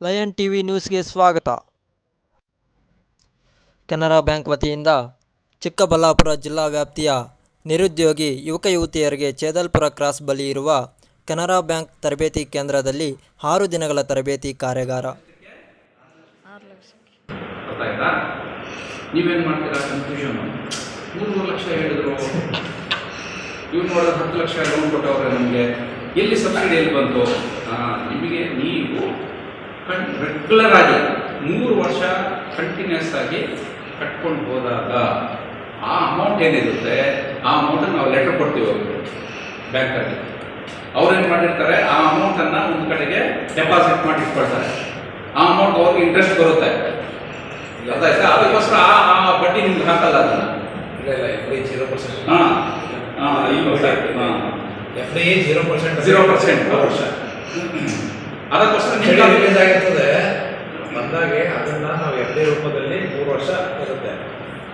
Lion TV ನ್ಯೂಸ್ಗೆ ಸ್ವಾಗತ. Canara bank ವತಿಯಿಂದ ಚಿಕ್ಕಬಳ್ಳಾಪುರ ಜಿಲ್ಲಾ ವ್ಯಾಪ್ತಿಯ ನಿರುದ್ಯೋಗಿ ಯುವಕ ಯುವತಿಯರಿಗೆ ಚೇದಲ್ಪುರ ಕ್ರಾಸ್ ಬಳಿ ಇರುವ ಕೆನರಾ ಬ್ಯಾಂಕ್ ತರಬೇತಿ ಕೇಂದ್ರದಲ್ಲಿ ಆರು ದಿನಗಳ ತರಬೇತಿ ಕಾರ್ಯಾಗಾರ. ನೀವೇನು ಮಾಡ್ತೀರಾ ಕನ್ಫ್ಯೂಷನ್ ಮೂರು ಲಕ್ಷ ಹೇಳಿದ್ರು. ಇವ್ರು ನೋಡಿದ್ರೆ ಹತ್ತು ಲಕ್ಷ ಲೋನ್ ಕೊಟ್ಟವ್ರೆ ನಮಗೆ. ಎಲ್ಲಿ ಸಬ್ಸಿಡಿ ಎಲ್ಲಿ ಬಂತು? ನಿಮಗೆ ನೀವು ಕಣ್ ರೆಗ್ಯುಲರ್ ಆಗಿ ಮೂರು ವರ್ಷ ಕಂಟಿನ್ಯೂಸ್ ಆಗಿ ಕಟ್ಕೊಂಡು ಹೋದಾಗ ಆ ಅಮೌಂಟ್ ಏನಿರುತ್ತೆ? ಆ ಅಮೌಂಟನ್ನು ನಾವು ಲೆಟರ್ ಕೊಡ್ತೀವಿ ಅವ್ರಿಗೆ ಬ್ಯಾಂಕಲ್ಲಿ ಅವ್ರೇನು ಮಾಡಿರ್ತಾರೆ? ಆ ಅಮೌಂಟನ್ನು ಒಂದು ಕಡೆಗೆ ಡೆಪಾಸಿಟ್ ಮಾಡಿ ಇಟ್ಕೊಳ್ತಾರೆ. ಆ ಅಮೌಂಟ್ ಅವ್ರಿಗೆ ಇಂಟ್ರೆಸ್ಟ್ ಬರುತ್ತೆ. ಅದಾಯ್ತಾ ಅದಕ್ಕೋಸ್ಕರ ಆ ಬಡ್ಡಿ ನಿಮ್ಗೆ ಹಾಕಲ್ಲ ಅದನ್ನ. ಇಲ್ಲ ಇಲ್ಲ ಎಫ್ ಡಿ ಜೀರೋ ಪರ್ಸೆಂಟ್. ಹಾಂ ಹಾಂ ಈಗ F D zero percent zero percent ವರ್ಷ. ಅದಕ್ಕೋಸ್ಕರ ನಿಮ್ಗೆ ರಿಲೀಸ್ ಆಗಿರ್ತದೆ ಬಂದಾಗೆ ಅದನ್ನ ನಾವು ಎಫ್ ಡಿ ರೂಪದಲ್ಲಿ ಮೂರು ವರ್ಷ ಇರುತ್ತೆ.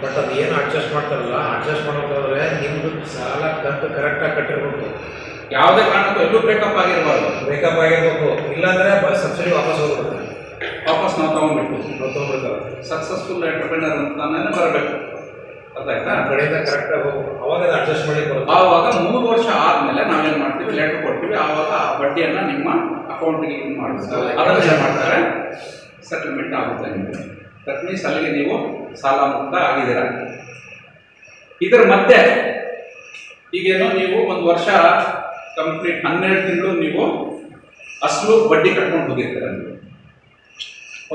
ಬಟ್ ಅದು ಏನು ಅಡ್ಜಸ್ಟ್ ಮಾಡ್ತಾರಲ್ಲ ಅಡ್ಜಸ್ಟ್ ಮಾಡ್ಬೇಕಾದ್ರೆ ನಿಮ್ದು ಸಾಲ ಕಂತು ಕರೆಕ್ಟಾಗಿ ಕಟ್ಟಿರ್ಬೇಕು. ಯಾವುದೇ ಕಾರಣಕ್ಕೂ ಎಲ್ಲೂ ಬ್ರೇಕಪ್ ಆಗಿರಬಾರ್ದು. ಬ್ರೇಕಪ್ ಆಗಿರ್ಬೇಕು. ಇಲ್ಲಾಂದ್ರೆ ಸಬ್ಸಿಡಿ ವಾಪಸ್ ಹೋಗ್ಬಿಡುತ್ತೆ. ವಾಪಸ್ ನಾವು ತೊಗೊಂಡ್ಬಿಟ್ಟು ನಾವು ತೊಗೊಂಡ್ಬಿಡ್ತಾರೆ ಸಕ್ಸಸ್ಫುಲ್ ಎಂಟರ್ಪ್ರಿನರ್ ಅಂತಾನೆ ಬರಬೇಕು. ಅದಾಯ್ತಾ ಆಯ್ತಾ ಕಡೆಯಿಂದ ಕರೆಕ್ಟಾಗಿ ಅವಾಗ ಅಡ್ಜಸ್ಟ್ ಮಾಡಿ ಆವಾಗ ಮೂರು ವರ್ಷ ಆದಮೇಲೆ ನಾವೇನು ಮಾಡ್ತೀವಿ? ಲೆಟರ್ ಕೊಡ್ತೀವಿ. ಆವಾಗ ಆ ಬಡ್ಡಿಯನ್ನು ನಿಮ್ಮ ಅಕೌಂಟ್ಗೆ ಇದು ಮಾಡ್ತಾರೆ ಅದನ್ನ ಏನ್ ಮಾಡ್ತಾರೆ. ಸೆಟಲ್ಮೆಂಟ್ ಆಗುತ್ತೆ ನಿಮಗೆ. ದಟ್ ಮೀನ್ಸ್ ಅಲ್ಲಿಗೆ ನೀವು ಸಾಲ ಮುಕ್ತ ಆಗಿದ್ದೀರ. ಇದರ ಮಧ್ಯೆ ಈಗೇನು ನೀವು ಒಂದು ವರ್ಷ ಕಂಪ್ಲೀಟ್ ಹನ್ನೆರಡು ತಿಂಗಳು ನೀವು ಅಸಲು ಬಡ್ಡಿ ಕಟ್ಕೊಂಡು ಹೋಗಿರ್ತೀರ.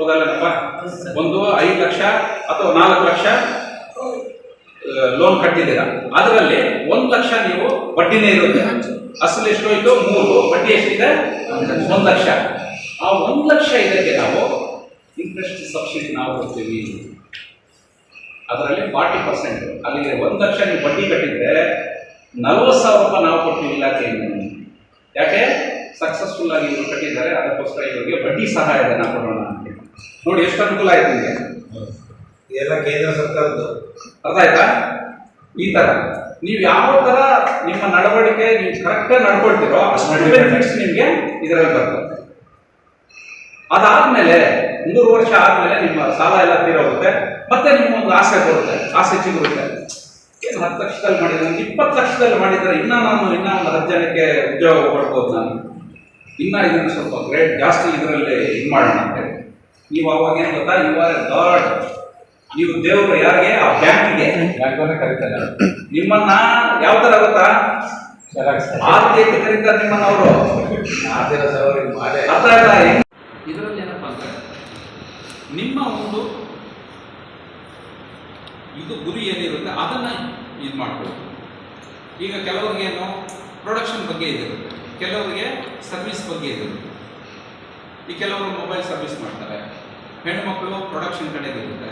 ನೀವು ಹೌದಲ್ಲಪ್ಪ ಒಂದು ಐದು ಲಕ್ಷ ಅಥವಾ ನಾಲ್ಕು ಲಕ್ಷ ಲೋನ್ ಕಟ್ಟಿದ್ದೀರಾ? ಅದರಲ್ಲಿ ಒಂದು ಲಕ್ಷ ನೀವು ಬಡ್ಡಿನೇ ಇರುತ್ತೆ. ಅಸಲು ಎಷ್ಟು ಹೋಯ್ತು ಮೂರು. ಬಡ್ಡಿ ಎಷ್ಟಿದೆ? ಒಂದು ಲಕ್ಷ. ಆ ಒಂದು ಲಕ್ಷ ಇದಕ್ಕೆ ನಾವು ಇಂಟ್ರೆಸ್ಟ್ ಸಬ್ಸಿಡಿ ನಾವು ಕೊಡ್ತೀವಿ. ಅದರಲ್ಲಿ ಫಾರ್ಟಿ ಪರ್ಸೆಂಟ್ ಅಲ್ಲಿಗೆ ಒಂದು ಲಕ್ಷ ನೀವು ಬಡ್ಡಿ ಕಟ್ಟಿದ್ರೆ ನಲ್ವತ್ತು ಸಾವಿರ ರೂಪಾಯಿ ನಾವು ಕೊಡ್ತೀವಿ ಇಲಾಖೆಯಿಂದ. ಯಾಕೆ? ಸಕ್ಸಸ್ಫುಲ್ ಆಗಿ ಕಟ್ಟಿದ್ದಾರೆ. ಅದಕ್ಕೋಸ್ಕರ ಇವರಿಗೆ ಬಡ್ಡಿ ಸಹಾಯಧನ ಕೊಡೋಣ ಅಂತ. ನೋಡಿ ಎಷ್ಟು ಅನುಕೂಲ ಆಯ್ತು ನಿಮಗೆ? ಇದೆಲ್ಲ ಕೇಂದ್ರ ಸರ್ಕಾರದ್ದು. ಅರ್ಥ ಆಯ್ತಾ? ಈ ತರ. ನೀವು ಯಾವ ತರ ನಿಮ್ಮ ನಡವಳಿಕೆ ನೀವು ಕರೆಕ್ಟ್ ನಡ್ಕೊಳ್ತೀರೋ ಅಷ್ಟು ಬೆನಿಫಿಟ್ಸ್ ನಿಮಗೆ ಇದರಲ್ಲಿ ಬರ್ತದೆ ಅದಾದ್ಮೇಲೆ ಮೂರು ವರ್ಷ ಆದ್ಮೇಲೆ ನಿಮ್ಮ ಸಾಲ ಎಲ್ಲ ತೀರೋಗುತ್ತೆ ಮತ್ತೆ ನಿಮ್ಮ ಒಂದು ಆಸೆ ಬರುತ್ತೆ ಆಸೆ ಚಿಗುರುತ್ತೆ. ಏನು ಹತ್ತು ಲಕ್ಷದಲ್ಲಿ ಮಾಡಿದ್ರೆ? ಒಂದು ಇಪ್ಪತ್ತು ಲಕ್ಷದಲ್ಲಿ ಮಾಡಿದ್ರೆ ಇನ್ನೂ ನಾನು ಇನ್ನೂ ಒಂದು ಹತ್ತು ಜನಕ್ಕೆ ಉದ್ಯೋಗ ಕೊಡ್ಬೋದು ನಾನು. ಇನ್ನೂ ಇದನ್ನು ಸ್ವಲ್ಪ ಗ್ರೇಟ್ ಜಾಸ್ತಿ ಇದರಲ್ಲಿ ಇದು ಮಾಡೋಣ ಅಂತ ಹೇಳಿ. ನೀವು ಅವಾಗ ಏನು ಗೊತ್ತಾ? ಯು ಆರ್ ಗಾಡ್ ನೀವು ದೇವರು ಯಾರಿಗೆ? ಆ ಬ್ಯಾಂಕಿಗೆ. ಬ್ಯಾಂಕನ್ನ ಕರೀತಾರೆ. ನಿಮ್ಮನ್ನ ಯಾವ ತರ ಗೊತ್ತಾ? ಆದ್ಯತೆ ಕರೀತಾರೆ ನಿಮ್ಮನ್ನ ಅವರು. ಅರ್ಥ ಆಯ್ತಾ? ಇದರಲ್ಲಿ ಏನಪ್ಪ ಅಂದ್ರೆ ನಿಮ್ಮ ಒಂದು ಇದು ಗುರಿ ಏನಿರುತ್ತೆ ಅದನ್ನ ಇದು ಮಾಡ್ಬೋದು ಈಗ ಕೆಲವರಿಗೆ ಏನು? ಪ್ರೊಡಕ್ಷನ್ ಬಗ್ಗೆ ಇದಿರುತ್ತೆ ಕೆಲವರಿಗೆ ಸರ್ವಿಸ್ ಬಗ್ಗೆ ಇದಿರುತ್ತೆ ಈ ಕೆಲವರು ಮೊಬೈಲ್ ಸರ್ವಿಸ್ ಮಾಡ್ತಾರೆ. ಹೆಣ್ಮಕ್ಳು ಪ್ರೊಡಕ್ಷನ್ ಕಡೆಗಿರುತ್ತೆ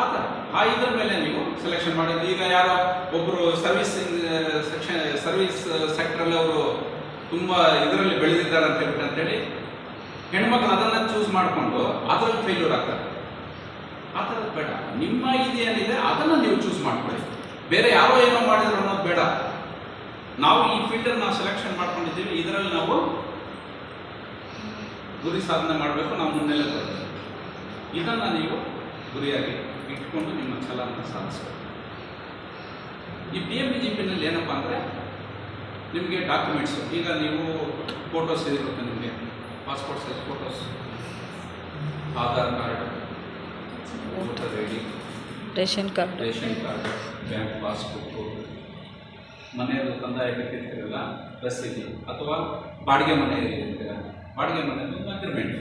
ಆ ಥರ ಆ ಇದ್ರ ಮೇಲೆ ನೀವು ಸೆಲೆಕ್ಷನ್ ಮಾಡಿದ್ರು ಈಗ ಯಾರೋ ಒಬ್ಬರು ಸರ್ವಿಸ್ ಸೆಕ್ಷನ್ ಸರ್ವಿಸ್ ಸೆಕ್ಟ್ರಲ್ಲಿ ಅವರು ತುಂಬ ಇದರಲ್ಲಿ ಬೆಳೆದಿದ್ದಾರೆ ಅಂತ ಹೇಳ್ಬಿಟ್ಟು ಅಂತೇಳಿ ಹೆಣ್ಮಕ್ಳು ಅದನ್ನು ಚೂಸ್ ಮಾಡಿಕೊಂಡು ಅದರಲ್ಲಿ ಫೇಲ್ಯೂರ್ ಆಗ್ತಾರೆ. ಆ ಥರದ್ದು ಬೇಡ. ನಿಮ್ಮ ಇದು ಏನಿದೆ ಅದನ್ನು ನೀವು ಚೂಸ್ ಮಾಡ್ಕೊಳ್ಳಿ. ಬೇರೆ ಯಾರೋ ಏನೋ ಮಾಡಿದ್ರು ಅನ್ನೋದು ಬೇಡ. ನಾವು ಈ ಫೀಲ್ಡನ್ನು ನಾವು ಸೆಲೆಕ್ಷನ್ ಮಾಡ್ಕೊಂಡಿದ್ದೀವಿ. ಇದರಲ್ಲಿ ನಾವು ಗುರಿ ಸಾಧನೆ ಮಾಡಬೇಕು ನಾವು ಮುನ್ನೆಲೆ ಬರಬೇಕು. ಇದನ್ನು ನೀವು ಗುರಿಯಾಗಿ ಇಟ್ಕೊಂಡು ನಿಮ್ಮ ಛಲವನ್ನು ಸಾಧಿಸಬೇಕು. ಈ ಪಿ ಎಂ ಜಿ ಪಿನಲ್ಲಿ ಏನಪ್ಪ ಅಂದರೆ ನಿಮಗೆ ಡಾಕ್ಯುಮೆಂಟ್ಸು ಈಗ ನೀವು ಫೋಟೋಸ್ ಇರುತ್ತೆ ನಿಮಗೆ? Passport size photos Aadhaar card voter I D ration card. Ration card bank passbook ಮನೆಯದು ತಂದಾಯ ಕಟ್ಟಿರ್ತೀರಲ್ಲ ರಸೀದಿ ಅಥವಾ ಬಾಡಿಗೆ ಮನೆ ಇರ್ತೀರ? ಬಾಡಿಗೆ ಮನೆ ಒಂದು ಅಗ್ರಿಮೆಂಟ್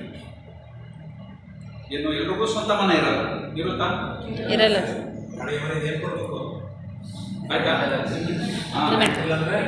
ಏನು ಎಲ್ರಿಗೂ ಸ್ವಂತ ಮನೆ ಇರಲ್ಲ. ಇರುತ್ತಾ? ಇರಲ್ಲ. ಮನೆ ಏನು ಕೊಡಬೇಕು? ಆಯ್ತಾ? ಹಾಂ. ಇಲ್ಲಾಂದ್ರೆ